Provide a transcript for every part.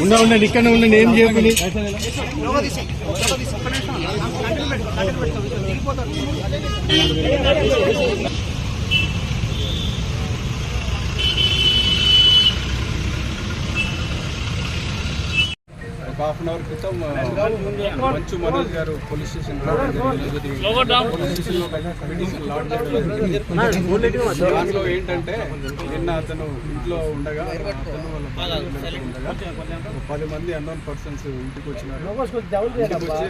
ఉన్నా ఉండండి ఇక్కడ ఉండండి ఏం చేయకండి ఒక హాఫ్ అన్ అవర్ క్రితం మంచు మనోజ్ గారు పోలీస్ స్టేషన్. పోలీస్ స్టేషన్లో చేయడం. దాంట్లో ఏంటంటే నిన్న అతను ఇంట్లో ఉండగా పది మంది అన్నోన్ పర్సన్స్ ఇంటికి వచ్చినారు ఇంటికి వచ్చి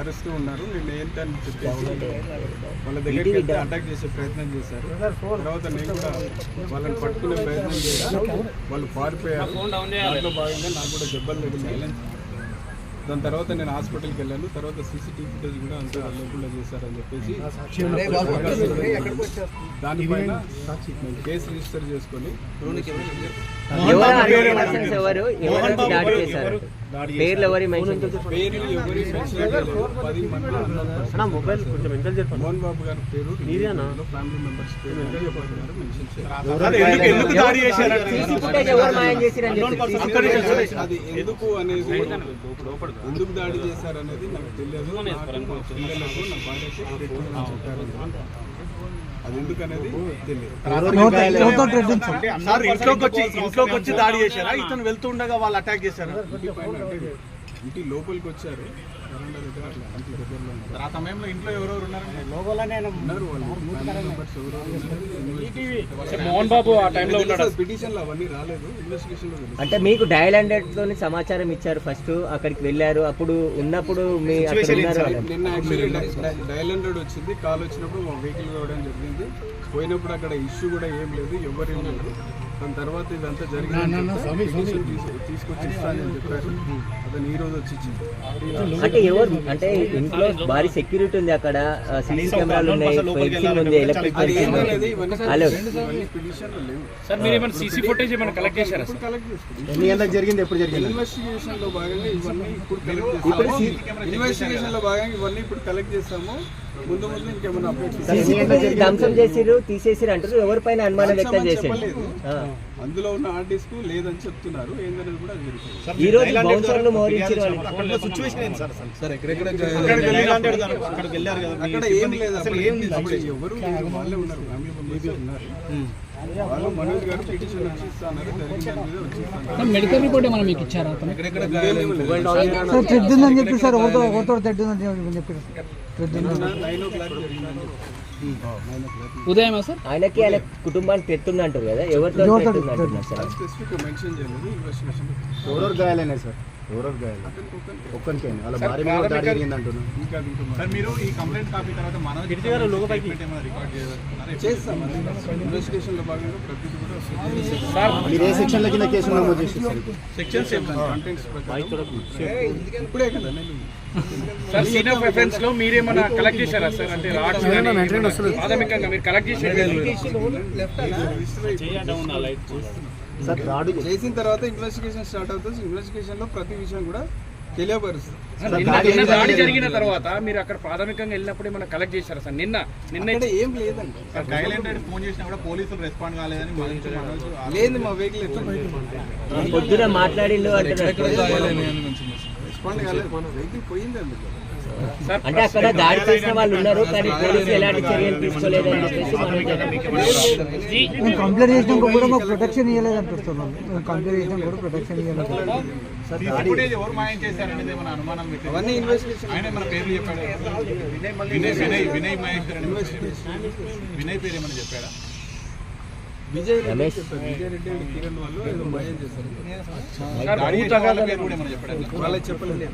అరెస్ట్ ఉన్నారు నిన్న ఏంటని చెప్పేసి వాళ్ళ దగ్గరికి వెళ్తే అటాక్ చేసే ప్రయత్నం చేశారు తర్వాత నేను కూడా వాళ్ళని పట్టుకునే ప్రయత్నం చేశాను వాళ్ళు పారిపోయారు దాంట్లో భాగంగా నాకు కూడా దెబ్బలు తగిలినాయి దాని తర్వాత నేను హాస్పిటల్కి వెళ్ళాను. తర్వాత సీసీటీవీ ఫుటేజ్ కూడా అంతా లేకుండా చేశారని చెప్పేసి దానిపైన మేము కేసు రిజిస్టర్ చేసుకొని పేర్లు ఎవరి మొబైల్ మోహన్ బాబు గారి పేరు ఫ్యామిలీ మెంబర్స్ పేరు. మోహన్ బాబు గారు మెన్షన్ చేశారు? సీసీ ఫుటేజ్ ఎవరు మాయం చేసిరని చెప్పి CCTV అది ఎందుకు అనేది ఎందుకు దాడి చేశారు అనేది నాకు తెలియదు. నాకు మా పిల్లలకు నా భార్యకు పెట్టమని చెప్పారు అది ఇంట్లోకి వచ్చి ఇంట్లోకి వచ్చి దాడి చేశారా? ఇతను వెళ్తుండగా వాళ్ళు అటాక్ చేశారా? ఇంటి లోపలికి వచ్చారు. వరండా దగ్గర అట్లా ఇంటి దగ్గరలో ఉన్నారు. ఆ సమయంలో ఇంట్లో ఎవరెవరు ఉన్నారు ఉన్నారు వాళ్ళు. ఫ్యామిలీ మెంబర్స్ ఎవరు ఉన్నారు? మోహన్ బాబు ఆ టైంలో ఉన్నాడు? పిటిషన్లు అవన్నీ రాలేదు. ఇన్వెస్టిగేషన్. అంటే మీకు డయల్ హండ్రెడ్ తోని సమాచారం ఇచ్చారు ఫస్ట్. అక్కడికి వెళ్ళారు. అప్పుడు ఉన్నప్పుడు మీ. నిన్న యాక్చువల్లీ డయల్ హండ్రెడ్ వచ్చింది. కాల్ వచ్చినప్పుడు మా వెహికల్ రావడం జరిగింది. పోయినప్పుడు అక్కడ ఇష్యూ కూడా ఏం లేదు. ఎవరేం లేదు. దాని తర్వాత ఇదంతా జరిగింది తీసుకొచ్చి ఇస్తానని చెప్పారు. అతను ఈ రోజు వచ్చి అంటే ఎవరు అంటే ఇంట్లో భారీ సెక్యూరిటీ ఉంది అక్కడ సీసీ కెమెరాలు ఉన్నాయి ఫెన్సింగ్ ఉంది ఎలక్ట్రిక్ ఫెన్సింగ్ హలో సార్ మీరు ఏమైనా సీసీ ఫుటేజ్ ఏమైనా కలెక్ట్ చేశారా ఎన్ని గంటలకు జరిగింది ఎప్పుడు జరిగింది? ఇన్వెస్టిగేషన్లో భాగంగా ఇవన్నీ ఇప్పుడు కలెక్ట్ ఇన్వెస్టిగేషన్లో భాగంగా ఇవన్నీ ఇప్పుడు కలెక్ట్ చేస్తాము. ముందు ముందు ఇంకేమైనా అప్డేట్స్ ధ్వంసం చేసిరు తీసేసిరు అంటారు ఎవరిపైన అనుమానం వ్యక్తం చేశారు. అందులో ఉన్న హార్డ్ డిస్క్ లేదని చెప్తున్నారు ఏందనేది కూడా ఈ రోజు బౌన్సర్లు మోహరించారు వాళ్ళు అక్కడ సిచ్యువేషన్ ఏంటి సార్ అసలు. సార్ ఎక్కడెక్కడ అక్కడికి వెళ్ళారు కదా అక్కడ ఏం లేదు అసలు ఏం అప్పుడు ఎవరు లేరు వాళ్ళే ఉన్నారు ఫ్యామిలీ మెంబర్స్ ఉన్నారు. మెడికల్ రిపోర్ట్ ఏమైనా మీకు ఇచ్చారా. సార్ ఉందని చెప్పి సార్ ఒకటో ఒకటో ఉందని చెప్పి ఉదయమా సార్? ఆయనకి ఆయన కుటుంబానికి పెట్టుంది అంటారు కదా ఎవరితో ఎవరితో పెట్టుంది అంటున్నారు సార్ స్పెసిఫిక్ మెన్షన్ చేయలేదు ఇన్వెస్టిగేషన్ ఎవరెవరు గాయాలైనాయి సార్? ఎవరెవరు గాయాలు ఒక్కరికే వాళ్ళ భార్య మీద దాడి జరిగింది అంటున్నాను సార్ మీరు ఈ కంప్లైంట్ కాపీ తర్వాత మనోజ్ గారు లోపలికి రికార్డ్ చేయాలి చేస్తాం ఇన్వెస్టిగేషన్లో భాగంగా ప్రతిదీ కూడా మీరు ఏ సెక్షన్లో కింద కేసు నమోదు చేసేసారు సెక్షన్స్ కంటెంట్స్ ఇప్పుడే కదా నేను. సార్ సీన్ ఆఫ్ ఎఫెన్స్లో మీరేమైనా కలెక్ట్ చేశారా సార్? అంటే రాడ్స్ కానీ ఏమైనా ప్రాథమికంగా మీరు కలెక్ట్ చేశారు సార్ దాడి చేసిన తర్వాత ఇన్వెస్టిగేషన్ స్టార్ట్ అవుతుంది. ఇన్వెస్టిగేషన్లో ప్రతి విషయం కూడా తెలియపరుస్తుంది. నిన్న దాడి జరిగిన తర్వాత మీరు అక్కడ ప్రాథమికంగా వెళ్ళినప్పుడు ఏమైనా కలెక్ట్ చేశారా సార్? నిన్న నిన్న ఇక్కడ ఏం లేదండి. గైలెండ్ ఫోన్ చేసినా కూడా పోలీసులు రెస్పాండ్ కాలేదని లేదు మా వెహికల్ ఎట్లా పొద్దున మాట్లాడిండు అంటున్నారు. రెస్పాండ్ కాలేదు. వెహికల్ పోయింది అందుకు. అంటే అక్కడ దాడి చేసిన వాళ్ళు ఉన్నారు కానీ పోలీసులు ఎలాంటి చర్యలు తీసుకోలేదని చెప్పేసి మేము కంప్లైంట్ చేసినాక కూడా మాకు ప్రొటెక్షన్ ఇవ్వలేదు మేము. కంప్లైంట్ చేసినా కూడా ప్రొటెక్షన్ ఇవ్వలేదు వినయ్ వినయ్ వినయ్ మహేశ్వర్ అని వినయ్ పేరు ఏమైనా చెప్పాడా? విజయ్ రెడ్డి రమేష్. విజయ్ రెడ్డి కిరణ్ వాళ్ళు ఏదో చేశారు చెప్పాడా. చెప్పలేదు.